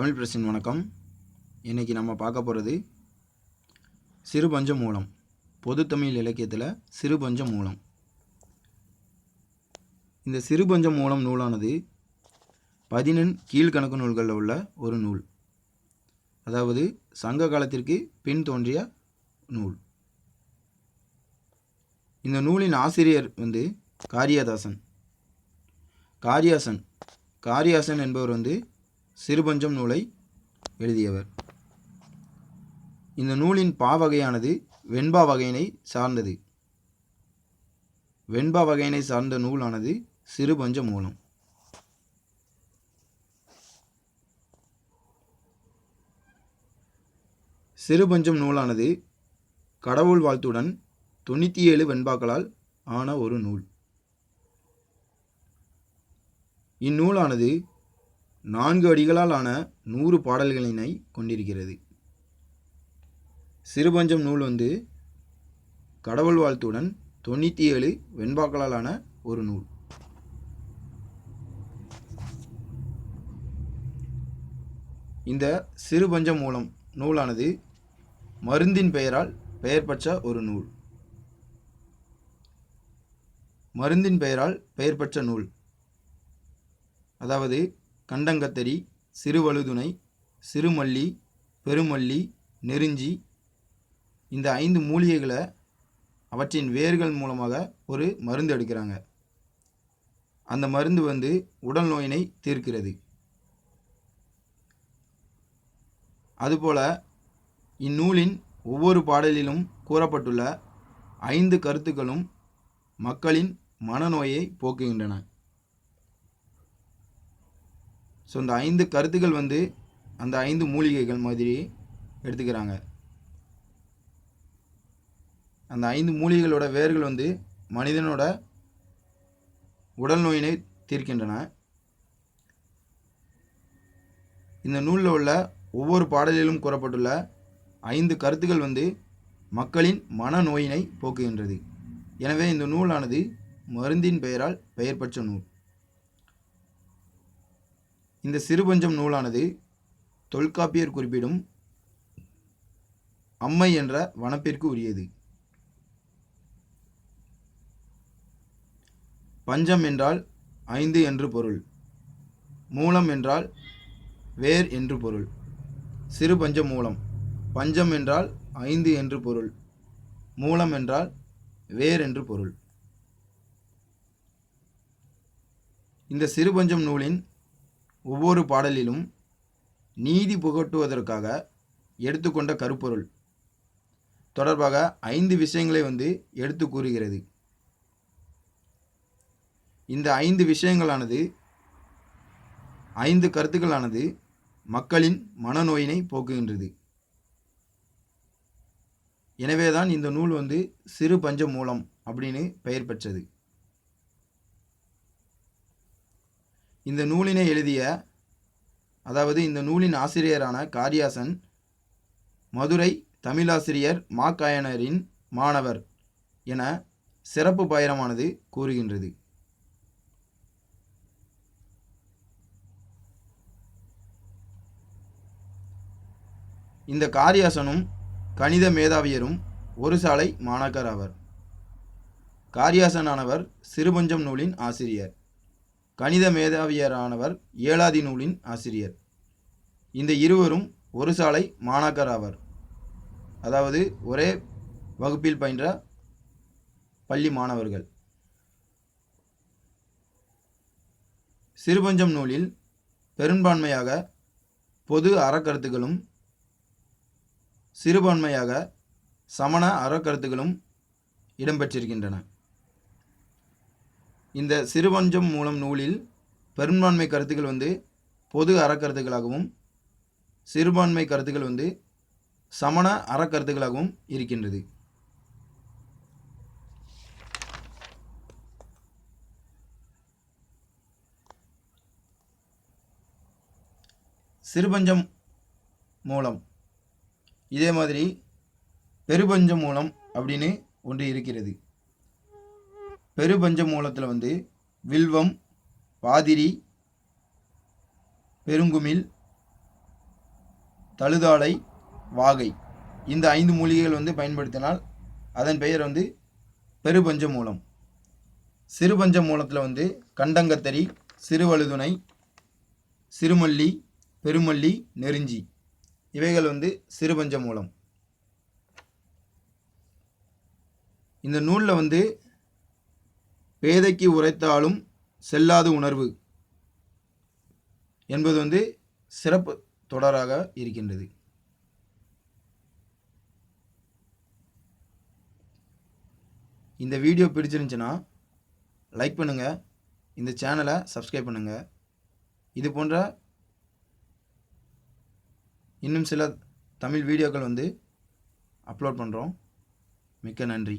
தமிழ் பிரசின் வணக்கம். இன்றைக்கி நம்ம பார்க்க போகிறது சிறுபஞ்ச மூலம் பொதுத்தமிழ் இலக்கியத்தில் சிறுபஞ்ச மூலம் இந்த சிறுபஞ்ச மூலம் நூலானது பதினெண் கீழ்கணக்கு நூல்களில் உள்ள ஒரு நூல். அதாவது சங்க காலத்திற்கு பின் தோன்றிய நூல். இந்த நூலின் ஆசிரியர் வந்து காரியாதாசன். காரியாசன். காரியாசன் என்பவர் வந்து சிறுபஞ்சம் நூலை எழுதியவர். இந்த நூலின் பாவகையானது வெண்பா வகையினை சார்ந்தது. வெண்பா வகையினை சார்ந்த நூலானது சிறுபஞ்ச மூலம். சிறுபஞ்சம் நூலானது கடவுள் வாழ்த்துடன் தொண்ணூற்றி ஏழு வெண்பாக்களால் ஆன ஒரு நூல். இந்நூலானது நான்கு அடிகளால் ஆன நூறு பாடல்களினை கொண்டிருக்கிறது. சிறுபஞ்சம் நூல் வந்து கடவுள் வாழ்த்துடன் தொண்ணூற்றி ஏழு வெண்பாக்களால் ஆன ஒரு நூல். இந்த சிறுபஞ்சம் மூலம் நூலானது மருந்தின் பெயரால் பெயர் பெற்ற ஒரு நூல். மருந்தின் பெயரால் பெயர் பெற்ற நூல். அதாவது கண்டங்கத்தரி சிறுவழுதுணை சிறுமல்லி பெருமல்லி நெருஞ்சி இந்த ஐந்து மூலிகைகளை அவற்றின் வேர்கள் மூலமாக ஒரு மருந்து எடுக்கிறாங்க. அந்த மருந்து வந்து உடல் நோயினை தீர்க்கிறது. அதுபோல இந்நூலின் ஒவ்வொரு பாடலிலும் கூறப்பட்டுள்ள ஐந்து கருத்துக்களும் மக்களின் மனநோயை போக்குகின்றன. ஸோ இந்த ஐந்து கருத்துக்கள் வந்து அந்த ஐந்து மூலிகைகள் மாதிரி எடுத்துக்கிறாங்க. அந்த ஐந்து மூலிகைகளோட வேர்கள் வந்து மனிதனோட உடல் நோயினை தீர்க்கின்றன. இந்த நூலில் உள்ள ஒவ்வொரு பாடலிலும் கூறப்பட்டுள்ள ஐந்து கருத்துக்கள் வந்து மக்களின் மனநோயினை போக்குகின்றது. எனவே இந்த நூலானது மருந்தின் பெயரால் பெயர் பெற்ற நூல். இந்த சிறுபஞ்சம் நூலானது தொல்காப்பியர் குறிப்பிடும் அம்மை என்ற வனப்பிற்கு உரியது. பஞ்சம் என்றால் ஐந்து என்று பொருள். மூலம் என்றால் வேர் என்று பொருள். சிறுபஞ்சம் மூலம். பஞ்சம் என்றால் ஐந்து என்று பொருள். மூலம் என்றால் வேர் என்று பொருள். இந்த சிறுபஞ்சம் நூலின் ஒவ்வொரு பாடலிலும் நீதி புகட்டுவதற்காக எடுத்துக்கொண்ட கருப்பொருள். தொடர்பாக ஐந்து விஷயங்களை வந்து எடுத்து கூறுகிறது. இந்த ஐந்து விஷயங்களானது ஐந்து கருத்துக்களானது மக்களின் மனநோயினை போக்குகின்றது. எனவேதான் இந்த நூல் வந்து சிறு பஞ்ச மூலம் அப்படின்னு பெயர் பெற்றது. இந்த நூலினை எழுதிய அதாவது இந்த நூலின் ஆசிரியரான காரியாசன் மதுரை தமிழாசிரியர் மாக்காயனரின் மாணவர் என சிறப்பு பயணமானது கூறுகின்றது. இந்த காரியாசனும் கணித மேதாவியரும் ஒரு சாலை மாணாக்கர் ஆவர். காரியாசனானவர் சிறுபஞ்சம் நூலின் ஆசிரியர். கணித மேதாவியரானவர் ஏழாதி நூலின் ஆசிரியர். இந்த இருவரும் ஒரு சாலை மாணாக்கர் ஆவர். அதாவது ஒரே வகுப்பில் பயின்ற பள்ளி மாணவர்கள். சிறுபஞ்சம் நூலில் பெரும்பான்மையாக பொது அறக்கருத்துகளும் சிறுபான்மையாக சமண அறக்கருத்துகளும் இடம்பெற்றிருக்கின்றன. இந்த சிறுபஞ்சம் மூலம் நூலில் பெரும்பான்மை கருத்துக்கள் வந்து பொது அறக்கருத்துக்களாகவும் சிறுபான்மை கருத்துக்கள் வந்து சமண அறக்கருத்துக்களாகவும் இருக்கின்றது. சிறுபஞ்சம் மூலம் இதே மாதிரி பெருபஞ்சம் மூலம் அப்படின்னு ஒன்று இருக்கிறது. பெருபஞ்ச மூலத்தில் வந்து வில்வம் பாதிரி பெருங்குமிழ் தழுதாலை வாகை இந்த ஐந்து மூலிகைகள் வந்து பயன்படுத்தினால் அதன் பெயர் வந்து பெருபஞ்ச மூலம். சிறுபஞ்ச மூலத்தில் வந்து கண்டங்கத்தரி சிறுவழுதுணை சிறுமல்லி பெருமல்லி நெருஞ்சி இவைகள் வந்து சிறுபஞ்ச மூலம். இந்த நூலில் வந்து பேதைக்கு உரைத்தாலும் செல்லாது உணர்வு என்பது வந்து சிறப்பு தொடராக இருக்கின்றது. இந்த வீடியோ பிடிச்சிருந்துச்சுன்னா லைக் பண்ணுங்கள் இந்த சேனலை சப்ஸ்கிரைப் பண்ணுங்கள் இது போன்ற இன்னும் சில தமிழ் வீடியோக்கள் வந்து அப்லோட் பண்ணுறோம் மிக்க நன்றி.